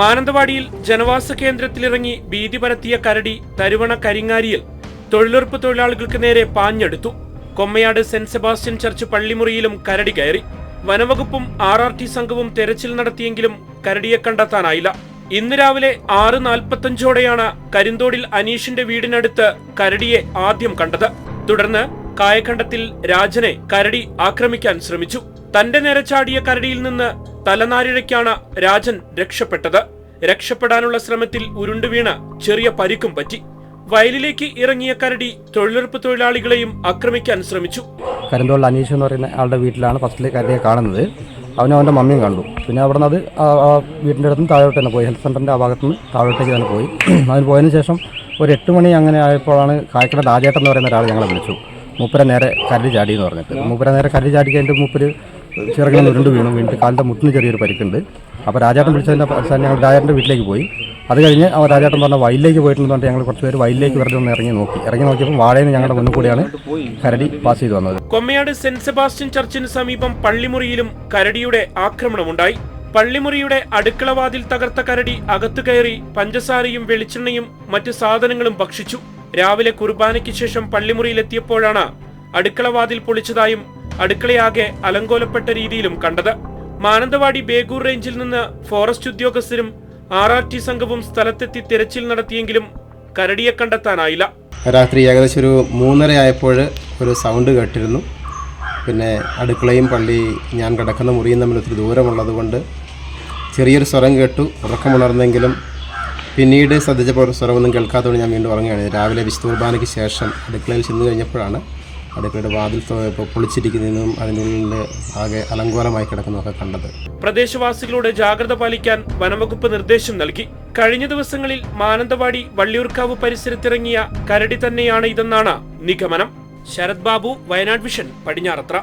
മാനന്തവാടിയിൽ ജനവാസ കേന്ദ്രത്തിലിറങ്ങി ഭീതി പരത്തിയ കരടി തരുവണ കരിങ്ങാരിയിൽ തൊഴിലുറപ്പ് തൊഴിലാളികൾക്ക് നേരെ പാഞ്ഞെടുത്തു. കൊമ്മയാട് സെന്റ് സെബാസ്റ്റ്യൻ ചർച്ച് പള്ളിമുറിയിലും കരടി കയറി. വനവകുപ്പും ആർ ആർ ടി സംഘവും തെരച്ചിൽ നടത്തിയെങ്കിലും കരടിയെ കണ്ടെത്താനായില്ല. ഇന്ന് രാവിലെ ആറ് നാൽപ്പത്തഞ്ചോടെയാണ് കരിന്തോടിൽ അനീഷിന്റെ വീടിനടുത്ത് കരടിയെ ആദ്യം കണ്ടത്. തുടർന്ന് കായഖണ്ഡത്തിൽ രാജനെ കരടി ആക്രമിക്കാൻ ശ്രമിച്ചു. തന്റെ നേരെ ചാടിയ കരടിയിൽ നിന്ന് തലനാരിഴയ്ക്കാണ് രാജൻ രക്ഷപ്പെട്ടത്. രക്ഷപ്പെടാനുള്ള ശ്രമത്തിൽ ഉരുണ്ടുവീണ് ചെറിയ പരിക്കും പറ്റി. വയലിലേക്ക് ഇറങ്ങിയ കരടി തൊഴിലുറപ്പ് തൊഴിലാളികളെയും ആക്രമിക്കാൻ ശ്രമിച്ചു. കരിന്തോളിൽ അനീഷ് എന്ന് പറയുന്ന ആളുടെ വീട്ടിലാണ് ഫസ്റ്റിലെ കരടിയെ കാണുന്നത്. അവനും അവന്റെ മമ്മിയും കണ്ടു. പിന്നെ അവിടെ നിന്ന് അത് വീടിന്റെ അടുത്ത് നിന്ന് താഴോട്ട് തന്നെ പോയി. ഹെൽത്ത് സെന്ററിന്റെ ആ ഭാഗത്ത് നിന്ന് താഴോട്ടേക്ക് തന്നെ പോയി. അതിന് പോയതിന് ശേഷം ഒരു എട്ട് മണി അങ്ങനെ ആയപ്പോഴാണ് കായ്ക്കട രാജേട്ടൻ എന്ന് പറയുന്ന ഒരാൾ ഞങ്ങളെ വിളിച്ചു. മൂപ്പര നേരെ കരടി ചാടി എന്ന് പറഞ്ഞിട്ട്. മൂപ്പര നേരെ കരടി ചാടി കഴിഞ്ഞിട്ട് മൂപ്പര് ചിറകിൽ ഉരുണ്ട് വീണു. വീണിട്ട് കാലിന്റെ മുട്ടിന് ചെറിയൊരു പരിക്കുണ്ട്. അപ്പോൾ രാജാട്ടം വിളിച്ചതിന്റെ അവസാനം ഞങ്ങൾ രാജാട്ടന്റെ വീട്ടിലേക്ക് പോയി. അത് കഴിഞ്ഞ് അവർ രാജാട്ടം പറഞ്ഞ വയലിലേക്ക് പോയിട്ടുണ്ടെന്ന് പറഞ്ഞിട്ട് ഞങ്ങൾ കുറച്ച് പേര് വയലിലേക്ക് വെറുതെ ഒന്ന് ഇറങ്ങി നോക്കി. ഇറങ്ങി നോക്കിയപ്പോൾ വാഴയിൽ ഞങ്ങളുടെ മുന്നിൽ കൂടിയാണ് കരടി പാസ് ചെയ്തു വന്നത്. കൊമ്മയാട് സെന്റ് സെബാസ്റ്റ്യൻ ചർച്ചിന് സമീപം പള്ളിമുറിയിലും കരടിയുടെ ആക്രമണമുണ്ടായി. പള്ളിമുറിയുടെ അടുക്കളവാതിൽ തകർത്ത കരടി അകത്തു കയറി പഞ്ചസാരയും വെളിച്ചെണ്ണയും മറ്റു സാധനങ്ങളും ഭക്ഷിച്ചു. രാവിലെ കുർബാനയ്ക്ക് ശേഷം പള്ളിമുറിയിലെത്തിയപ്പോഴാണ് അടുക്കളവാതിൽ പൊളിച്ചതായും അടുക്കളയാകെ അലങ്കോലപ്പെട്ട രീതിയിലും കണ്ടത്. മാനന്തവാടി ബേഗൂർ റേഞ്ചിൽ നിന്ന് ഫോറസ്റ്റ് ഉദ്യോഗസ്ഥരും ആർ ആർ ടി സംഘവും സ്ഥലത്തെത്തി തിരച്ചിൽ നടത്തിയെങ്കിലും കരടിയെ കണ്ടെത്താനായില്ല. രാത്രി ഏകദേശം ഒരു മൂന്നര ആയപ്പോൾ ഒരു സൗണ്ട് കേട്ടിരുന്നു. പിന്നെ അടുക്കളയും പള്ളി ഞാൻ കിടക്കുന്ന മുറിയും തമ്മിൽ ഒത്തിരി ദൂരമുള്ളത് കൊണ്ട് ചെറിയൊരു സ്വരം കേട്ടു ഉറക്കമുണർന്നെങ്കിലും പിന്നീട് ശ്രദ്ധിച്ചപ്പോൾ സ്വരമൊന്നും കേൾക്കാത്തതുകൊണ്ട് ഞാൻ വീണ്ടും ഉറങ്ങുകയാണ്. രാവിലെ വിശുദ്ധ കുർബാനയ്ക്ക് ശേഷം അടുക്കളയിൽ ചെന്ന് കഴിഞ്ഞപ്പോഴാണ് അടുക്കളയുടെ വാതിൽ പൊളിച്ചിരിക്കുന്നതും അതിനുള്ളിൽ ആകെ അലങ്കോലമായി കിടക്കുന്നതൊക്കെ കണ്ടത്. പ്രദേശവാസികളോട് ജാഗ്രത പാലിക്കാൻ വനംവകുപ്പ് നിർദ്ദേശം നൽകി. കഴിഞ്ഞ ദിവസങ്ങളിൽ മാനന്തവാടി വള്ളിയൂർക്കാവ് പരിസരത്തിറങ്ങിയ കരടി തന്നെയാണ് ഇതെന്നാണ് നിഗമനം. ശരത് ബാബു വയനാട് വിഷൻ പടിഞ്ഞാറത്ര.